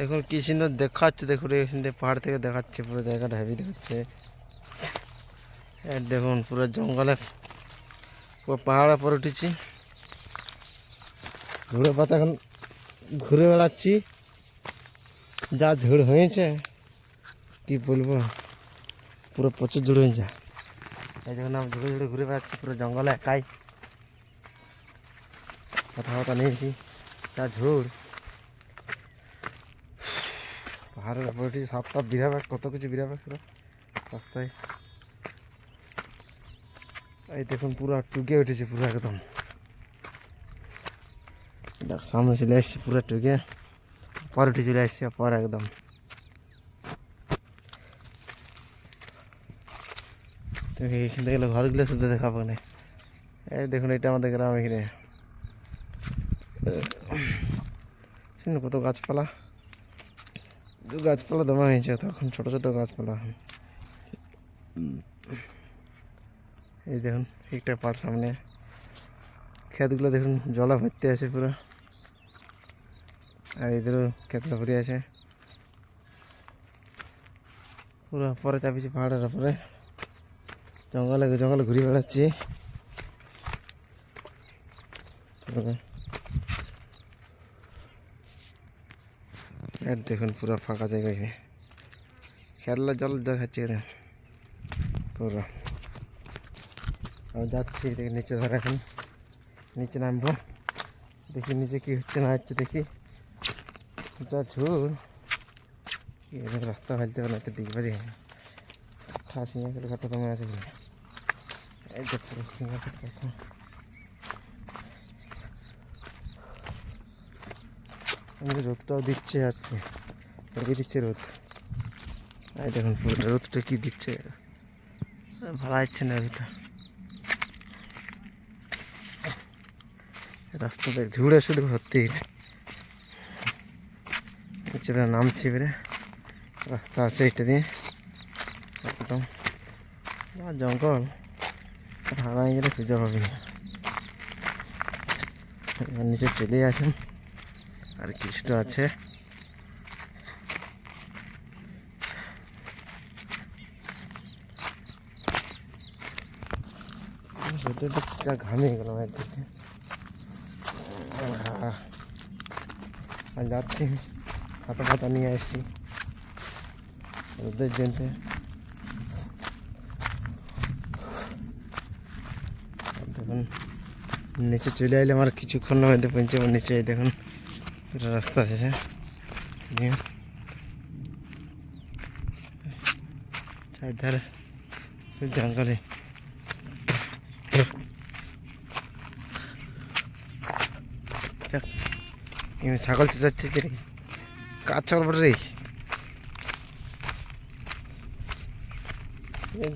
দেখুন কি সুন্দর দেখাচ্ছে, দেখুন এখান থেকে পাহাড় থেকে দেখাচ্ছে, পুরো জায়গাটা হেভি দেখাচ্ছে। আর দেখুন পুরো জঙ্গলে পুরো পাহাড়ের পর উঠেছি। ঘুরে পাতা এখন ঘুরে বেড়াচ্ছি। যা ঝড় হয়েছে, কি বলব? পুরো প্রচুর ঝড় হয়েছে। এই দেখুন আমি ঝুড়ে ঝুড়ে ঘুরে বেড়াচ্ছি, পুরো জঙ্গলে একাই। কথা কথা নিয়েছি। যা ঝড়। পাহাড়ের উপরে উঠেছি সাপ টাপ বিরাবে কত কিছু বিরাবে পুরো রাস্তায়। এই দেখুন, পুরো টুকে উঠেছে, পুরো একদম। দেখ, সামনে চলে এসছে পুরো টুকে। পর উঠে চলে এসছে পর একদম। তো এইখান থেকে গেলে ঘরগুলো শুধু দেখাবো না। এই দেখুন, এটা আমাদের গ্রাম এখানে। শুনুন কত গাছপালা? দু গাছপালা দমা হয়েছে তখন ছোট ছোট গাছপালা। এই দেখুন, একটা পার সামনে। ক্ষেতগুলো দেখুন, জলা ভর্তি আছে পুরো। আর এদেরও ক্ষেতগুলো ভরে আছে। পুরো পরে চাপিছি পাহাড়ের উপরে জঙ্গলে জঙ্গলে ঘুরে বেড়াচ্ছি। আর দেখুন পুরো ফাঁকা জায়গা এখানে। খেলা জল দেখাচ্ছে এখানে পুরো। আমি যাচ্ছি দেখি নিচে ধরে এখন। নিচে নামবো। দেখি নিচে কি হচ্ছে, না হচ্ছে দেখি। যা ঝুল। এবার রাস্তা হালতে পারে না তো ডিগবা যে ঠাস নিয়ে গেলে ঘাটটা কমে আছে। এই যে পুরো কথা আমাদের রোদটাও দিচ্ছে আজকে। কি দিচ্ছে রোদ। এই দেখুন পুরো রোদটা কি দিচ্ছে। ভালো হচ্ছে না রোদটা। রাস্তাতে ঝুড়ে শুধু ভর্তি। চলে নামছি এবারে। রাস্তা আছে এটা দিয়ে। একদম। আর জঙ্গল। হারাই গেলে খুঁজে পাবি। না নিচে চলে আসেন। আর কিছুটা আছে। রোদে দেখছি যা ঘামিয়ে গেলাম একদিকে আর যাচ্ছি, হাতা ফাতা নিয়ে আসছি। রোদের জন্যে দেখুন, নিচে চলে এলে আমার কিছুক্ষণের মধ্যে পৌঁছে নিচে দেখুন। একটা রাস্তা আছে চারধারে জঙ্গলে ছাগল চেঁচাচ্ছে যে কার ছাগল বটে রে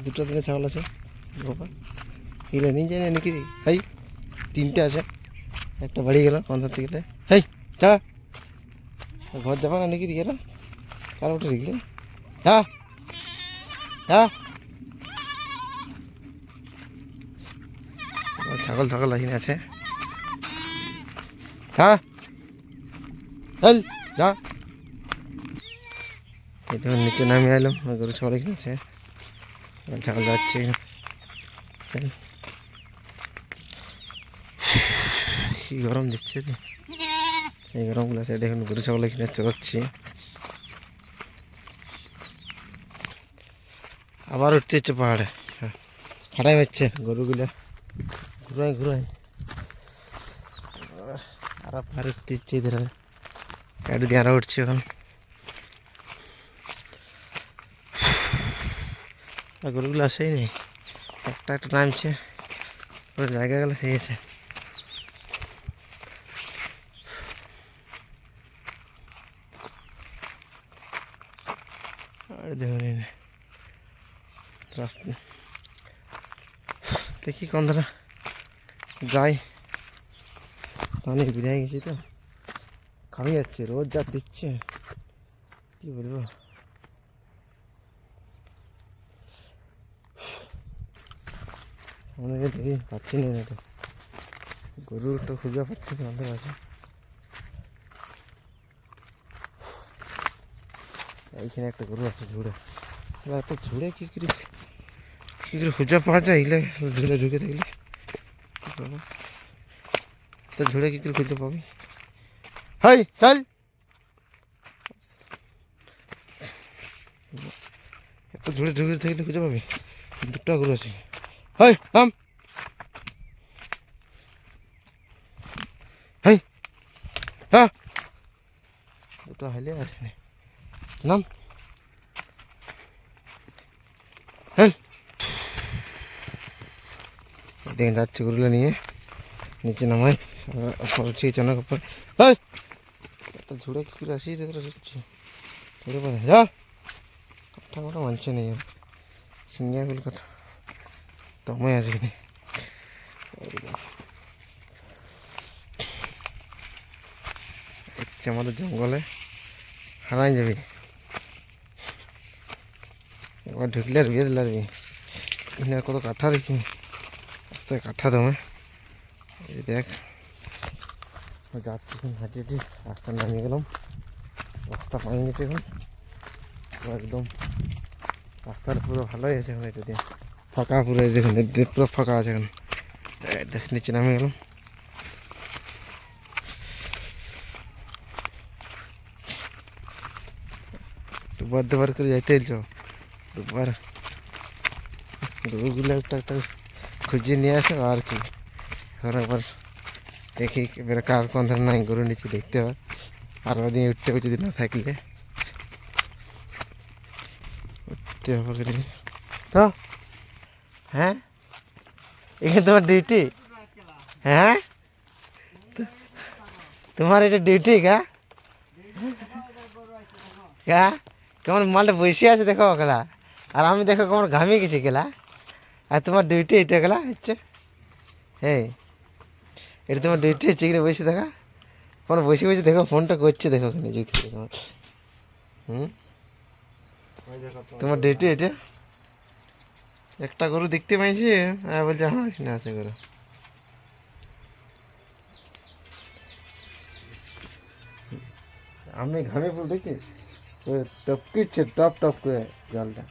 দুটো দিনে ছাগল আছে বাবা এগুলো নিয়ে যায় নাকি হাই তিনটে আছে একটা বাড়ি গেল পঞ্চায়েত গেলে হাই যা ঘর যাবা না নাকি গেল? কার রে গেলে হ্যাঁ? হ্যাঁ? ছাগল ছাগল এখানে আছে। হ্যাঁ? চল যা। দেখুন নিচে নামে এলাম গরু ছাগল আছে। ছাগল যাচ্ছে। কি গরম দিচ্ছে রে। এই গরমগুলো আছে দেখুন গরু ছাগল এখানে চড়াচ্ছি। আবার উঠতে হচ্ছে পাহাড়ে। হ্যাঁ, ফাটাই মারছে গরুগুলো। ঘুরাই ঘুরাই। আর পাহাড়ে উঠতে ইচ্ছে এদের। গাড়ি দিয়ে আরও উঠছে এখন। গরুগুলো আসেই নেই একটা একটা নামছে। পুরো জায়গা গেলে সেই আছে আর দেখুন এই নে, রাস্তা। দেখি কোন ধারা যাই। অনেক বিরিয়ানি গেছি তো। খামি যাচ্ছে, রোজ যা দিচ্ছে। কি বলব? সামনে দেখি, পাচ্ছি না তো গরুটা খুঁজে পাচ্ছি না আমাদের কাছে। এইখানে একটা গরু আছে, ঝুড়ে। এত ঝুড়ে কি করে? কি করে খুঁজে পাওয়া যায়? এগুলো ঝুড়ে ঢুকে থাকলে? তো ঝুড়ে কি করে খুঁজে পাবি? হাই, চল। এত ঝুড়ে ঢুকে থাকলে খুঁজে পাবি? দুটা গরু আছে। হাই নাম হাই হ্যাঁ দুটো হাইলে আছে নাম। হ্যাঁ দেখেন, যাচ্ছে গরুগুলো নিয়ে। নিচে নামাই। পড়ছি চনার উপর হাই এত ঝুড়ে কি করে আসি? তোরা হচ্ছে। ঝুড়ে পারে যা! কাঠা কাটা মানছে নেই আর সিঙ্গিয়া গুলো কাঠা দমে আছে কিনে হচ্ছে আমাদের জঙ্গলে। হারাই যাবি। এবার ঢুকলে আর বিয়ে দিলে আর কত কাঠা রেখি আস্তে কাঠা দমে। এই দেখ যাচ্ছি এখন হাঁটি হাঁটি রাস্তা নামিয়ে গেলাম। রাস্তা পাই গেছে এখন। পুরো একদম রাস্তাটা পুরো ভালোই আছে এখন এটা দিয়ে ফাঁকা পুরো এই দেখুন এর দিয়ে পুরো ফাঁকা আছে এখন। এই দেখ, নিচে নামে গেলাম। দুবার দুবার করে যাইতে এলছ দুবার। গরুগুলো একটা একটা খুঁজে নিয়ে আসো, আর কি। এখন একবার দেখি এবারে কার কোন ধরনের নাই, গরু নিচে দেখতে হয়। আর ওদিন উঠতে হবে যদি না থাকলে। উঠতে হবে তো? হ্যাঁ? এখানে তোমার ডিউটি হ্যাঁ? তোমার এটা ডিউটি কা কা কেমন মালটা বসে আছে দেখো ওগুলা আর আমি দেখো কেমন ঘামিয়ে গেছি, গেলা। আর তোমার ডিউটি এটা গেলা হচ্ছে হ্যাঁ এটা তোমার ডিউটি হচ্ছে কিনা বসে দেখা কোনো বসে বসে দেখো ফোনটা করছে দেখো ওখানে যদি দেখো হুম তোমার ডিউটি এটা একটা গরু দেখতে পাইছি আর বলছে হ্যাঁ এখানে আছে গরু আমি ঘামে ফুল দেখি ওই টপকিচ্ছে টপ টপ করে জলটা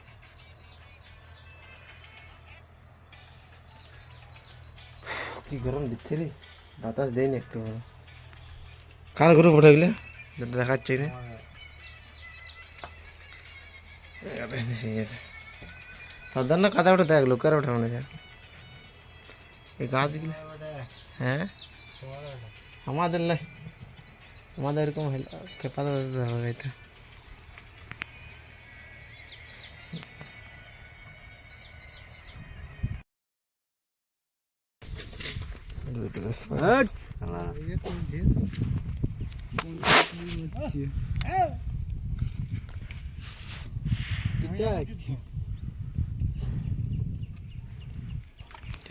কি গরম দিচ্ছে রে বাতাস দেয়নি একটু। কার গরু ফটো গেলে? যেটা দেখাচ্ছে না। সাধারণ কাদা ওটা দেখ লোকের ওটা মনে যায় এই গাছগুলো হ্যাঁ? আমাদের আমাদের এরকম খেপা এটা।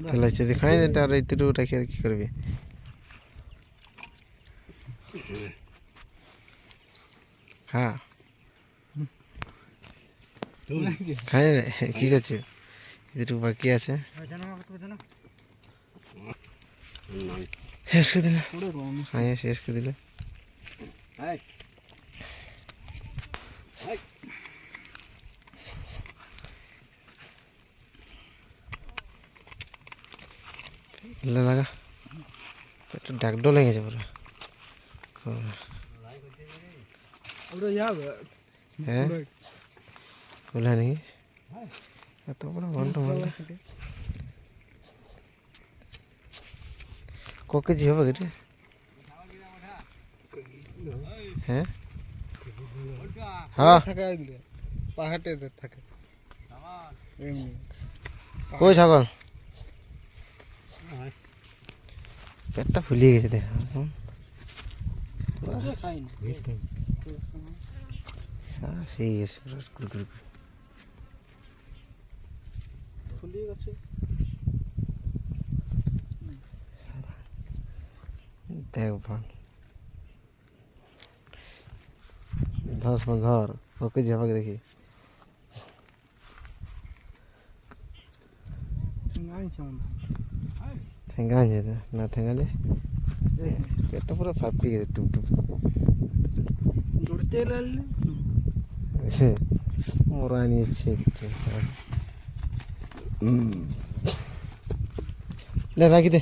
তাহলে যদি খাই এটা আর এইটুকু রাখি আর কি করবি হ্যাঁ খাই কি করছে যেটুকু বাকি আছে শেষ করে দিলে হ্যাঁ শেষ করে দিলে লে লাগা পেটে ডাকডো লেগেছে পুরো হ্যাঁ বলে নাকি এত বড় ঘণ্টা মারলে ক কেজি হবে কেটে হ্যাঁ হ্যাঁ থাকে এগুলো পাহাড়ে থাকে এমনি কই ছাগল পেটটা ফুলিয়ে গেছে দেখ খাই না সেই গেছে পুরো কুড়কুড় করে। ফুলিয়ে গেছে দেখ ভালো ধর শোন, ধর ওকে যাবাকে দেখি নাই চাউন ঠেঙ্গা আছে তো না ঠেঙ্গালে পেটটা পুরো ফাঁপিয়ে গেছে টুপ টুপ জুড়তে লাল মোরা নিয়েছে এদিকে। হুম। লে রাখি দে